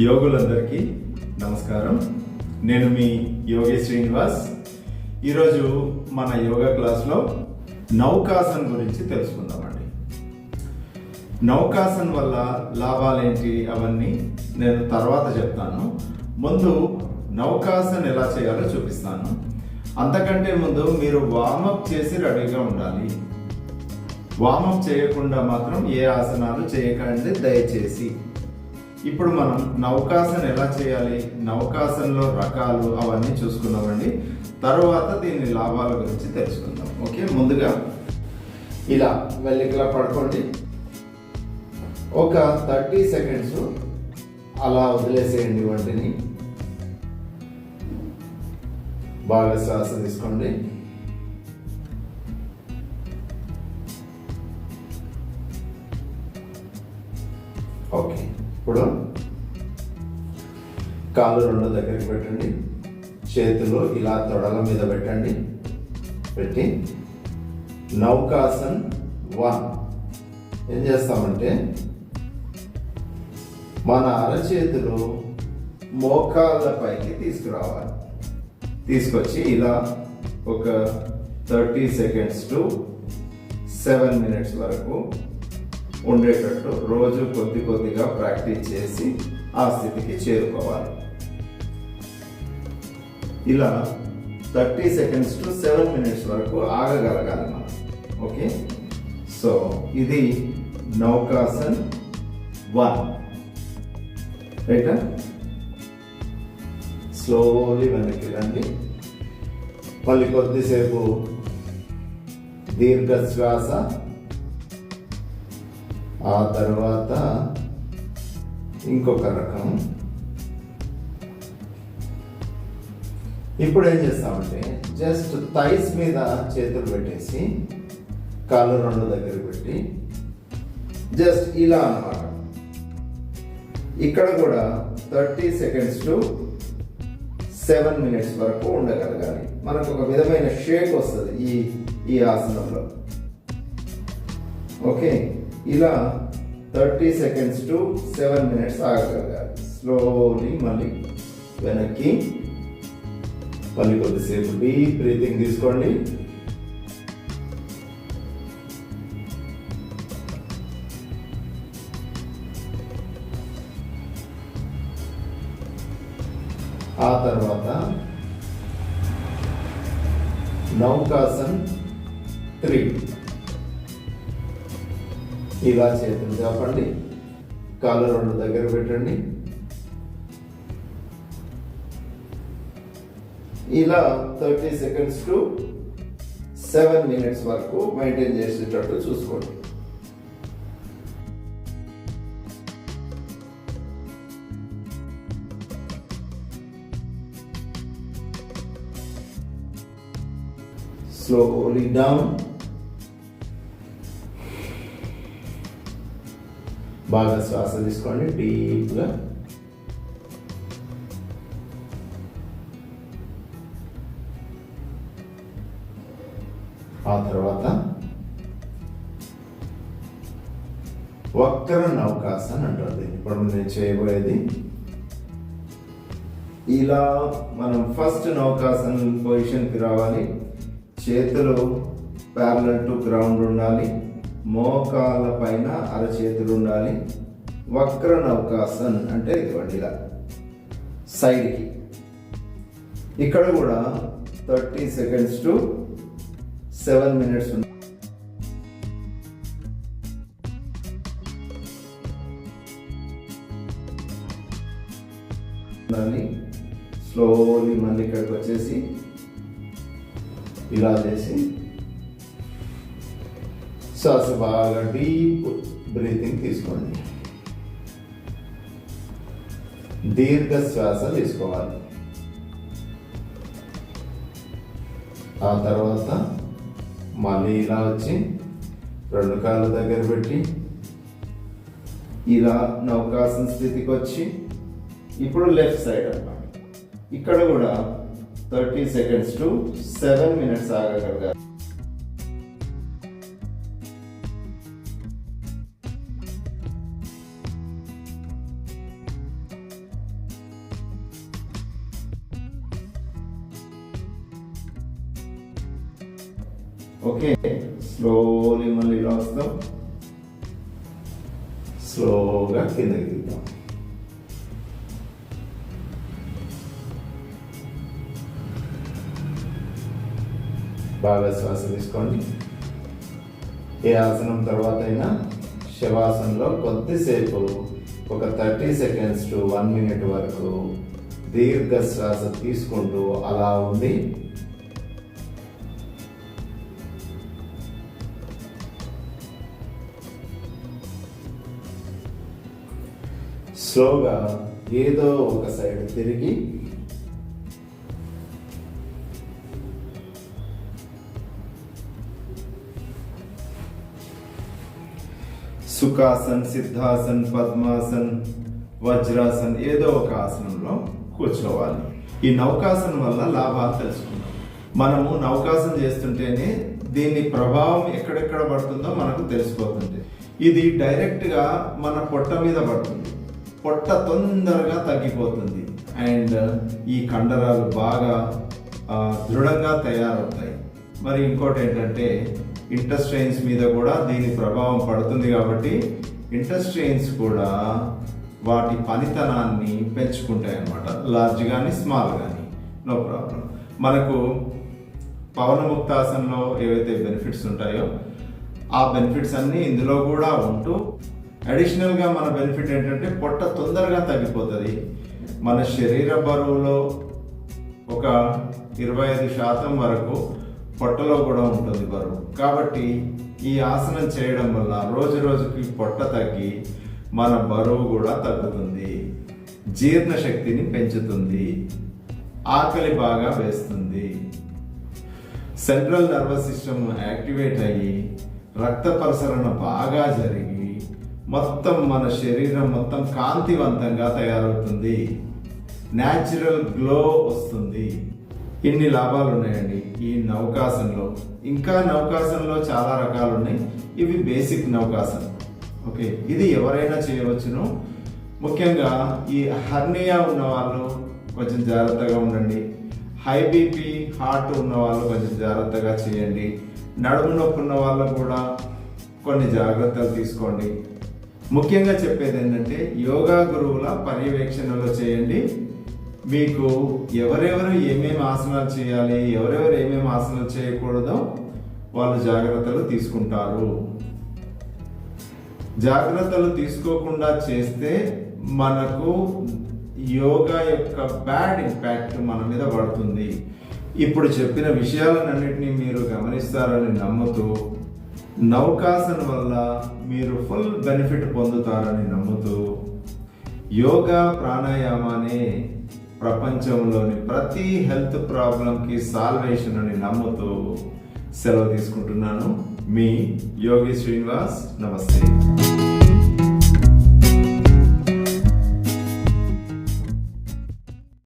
యోగులందరికీ నమస్కారం. నేను మీ యోగి శ్రీనివాస్. ఈరోజు మన యోగా క్లాస్లో నౌకాసన్ గురించి తెలుసుకుందామండి. నౌకాసన్ వల్ల లాభాలేంటి అవన్నీ నేను తర్వాత చెప్తాను. ముందు నౌకాసన్ ఎలా చేయాలో చూపిస్తాను. అంతకంటే ముందు మీరు వార్మప్ చేసి రెడీగా ఉండాలి. వార్మప్ చేయకుండా మాత్రం ఏ ఆసనాలు చేయకండి దయచేసి. ఇప్పుడు మనం నౌకాసన్ ఎలా చేయాలి? నౌకాసన్లో రకాలు అవన్నీ చూసుకుందామండి. తర్వాత దీని లాభాల గురించి తెలుసుకుందాం. ఓకే? ముందుగా ఇలా వెళ్ళికలా పడుకోండి. ఒక థర్టీ సెకండ్స్ అలా వదిలేసేయండి వంటిని. బాగా శ్వాస తీసుకోండి. కూడా కాళ్ళు రెండు దగ్గరికి పెట్టండి. చేతులు ఇలా తొడల మీద పెట్టండి. పెట్టి నౌకాసన్ వన్ ఏం చేస్తామంటే మన అరచేతులు మోకాళ్ళపైకి తీసుకురావాలి. తీసుకొచ్చి ఇలా ఒక thirty seconds to seven minutes వరకు ఉండేటట్టు రోజు కొద్ది కొద్దిగా ప్రాక్టీస్ చేసి ఆ స్థితికి చేరుకోవాలి. ఇలా thirty seconds to seven minutes వరకు ఆగగలగాలి మనం. ఓకే? సో ఇది నౌకాసన్ వన్. రైట్? స్లోలీ వెనక్కి రండి. మళ్ళీ కొద్దిసేపు దీర్ఘ శ్వాస ఆ తర్వాత ఇంకొక రకం. ఇప్పుడు ఏం చేస్తామంటే జస్ట్ థైస్ మీద చేతులు పెట్టేసి కాళ్ళు రెండు దగ్గర పెట్టి జస్ట్ ఇలా అన్నమాట. ఇక్కడ కూడా thirty seconds to seven minutes వరకు ఉండగలగాలి. మనకు ఒక విధమైన షేక్ వస్తుంది ఈ ఈ ఆసనంలో. ఓకే? ఇలా thirty seconds to seven minutes ఆగగలగాలి slowly మళ్ళీ వెనక్కి. మళ్ళీ కొద్దిసేపు డీప్ బ్రీతింగ్ తీసుకోండి. ఆ తర్వాత నౌకాసన్ త్రీ. ఇలా చేతులు చాపండి కాళ్ళు రెండు దగ్గర పెట్టండి. ఇలా thirty seconds to seven minutes వరకు మెయింటైన్ చేసేటట్టు చూసుకోండి. Slowly down. బాగా శ్వాస తీసుకోండి డీప్గా. ఆ తర్వాత వక్ర నౌకాసన్ అని అంటుంది. ఇప్పుడు నేను చేయబోయేది ఇలా మనం ఫస్ట్ నౌకాసన్ పొజిషన్కి రావాలి. చేతులు ప్యారలల్ టు గ్రౌండ్ ఉండాలి. మోకాల పైన అరచేతులు ఉండాలి వక్ర నౌకాసన్ అంటే ఇదిగోండి ఇలా సైడ్కి. ఇక్కడ కూడా thirty seconds to seven minutes ఉండాలి. స్లోలీ మళ్ళీ ఇక్కడికి వచ్చేసి ఇలా చేసి శ్వాస బాగా డీప్ బ్రీతింగ్ తీసుకోండి. దీర్ఘ శ్వాస తీసుకోవాలి. ఆ తర్వాత మళ్ళీ ఇలా వచ్చి రెండు కాళ్ళ దగ్గర పెట్టి ఇలా నౌకాసన స్థితికి వచ్చి ఇప్పుడు లెఫ్ట్ సైడ్ అన్నమాట. ఇక్కడ కూడా thirty seconds to seven minutes ఆగగలగాలి. Okay slowly మళ్ళీ ఇలా వస్తాం స్లోగా కిందకి దిగుతాం. బాగా శ్వాస తీసుకోండి. ఏ ఆసనం తర్వాత అయినా శవాసనంలో కొద్దిసేపు ఒక thirty seconds to one minute వరకు దీర్ఘ శ్వాస తీసుకుంటూ అలా ఉండి స్లోగా ఏదో ఒక సైడ్ తిరిగి సుఖాసన్ సిద్ధాసన్ పద్మాసన్ వజ్రాసన్ ఏదో ఒక ఆసనంలో కూర్చోవాలి. ఈ నౌకాసనం వల్ల లాభాలు తెలుసుకుందాం. మనము నౌకాసనం చేస్తుంటేనే దీని ప్రభావం ఎక్కడెక్కడ పడుతుందో మనకు తెలిసిపోతుంది. ఇది డైరెక్ట్గా మన పొట్ట మీద పడుతుంది. పొట్ట తొందరగా తగ్గిపోతుంది. అండ్ uh, ఈ కండరాలు బాగా దృఢంగా తయారవుతాయి. మరి ఇంకోటి ఏంటంటే ఇంటెస్టైన్స్ మీద కూడా దీని ప్రభావం పడుతుంది కాబట్టి ఇంటెస్టైన్స్ కూడా వాటి పనితనాన్ని పెంచుకుంటాయి అన్నమాట లార్జ్ కానీ స్మాల్ కానీ నో ప్రాబ్లం మనకు పవనముక్తాసనంలో ఏవైతే బెనిఫిట్స్ ఉంటాయో ఆ బెనిఫిట్స్ అన్నీ ఇందులో కూడా ఉంటూ అడిషనల్గా మన బెనిఫిట్ ఏంటంటే పొట్ట తొందరగా తగ్గిపోతుంది. మన శరీర బరువులో ఒక ఇరవై ఐదు శాతం వరకు పొట్టలో కూడా ఉంటుంది బరువు. కాబట్టి ఈ ఆసనం చేయడం వల్ల రోజు రోజుకి పొట్ట తగ్గి మన బరువు కూడా తగ్గుతుంది. జీర్ణ శక్తిని పెంచుతుంది. ఆకలి బాగా వేస్తుంది. సెంట్రల్ నర్వస్ సిస్టమ్ యాక్టివేట్ అయ్యి రక్త ప్రసరణ బాగా జరిగి మొత్తం మన శరీరం మొత్తం కాంతివంతంగా తయారవుతుంది. న్యాచురల్ గ్లో వస్తుంది. ఇన్ని లాభాలు ఉన్నాయండి ఈ నౌకాసనలో. ఇంకా నౌకాసనలో చాలా రకాలు ఉన్నాయి ఇవి బేసిక్ నౌకాసనం. ఓకే ఇది ఎవరైనా చేయవచ్చును. ముఖ్యంగా ఈ హర్నియా ఉన్న వాళ్ళు కొంచెం జాగ్రత్తగా ఉండండి. హై బీపీ హార్ట్ ఉన్న వాళ్ళు కొంచెం జాగ్రత్తగా చేయండి. నడుము నొప్పి ఉన్న వాళ్ళు కూడా కొన్ని జాగ్రత్తలు తీసుకోండి. ముఖ్యంగా చెప్పేది ఏంటంటే యోగా గురువుల పర్యవేక్షణలో చేయండి. మీకు ఎవరెవరు ఏమేమి ఆసనాలు చేయాలి ఎవరెవరు ఏమేమి ఆసనాలు చేయకూడదో వాళ్ళు జాగ్రత్తలు తీసుకుంటారు. జాగ్రత్తలు తీసుకోకుండా చేస్తే మనకు యోగా యొక్క బ్యాడ్ ఇంపాక్ట్ మన మీద పడుతుంది. ఇప్పుడు చెప్పిన విషయాలన్నింటినీ మీరు గమనిస్తారని నమ్ముతూ నౌకాసన వల్ల మీరు ఫుల్ బెనిఫిట్ పొందుతారని నమ్ముతూ యోగా ప్రాణాయామానే ప్రపంచంలోని ప్రతి హెల్త్ ప్రాబ్లంకి సాల్వేషన్ అని నమ్ముతూ సెలవు తీసుకుంటున్నాను. మీ యోగి శ్రీనివాస్ నమస్తే.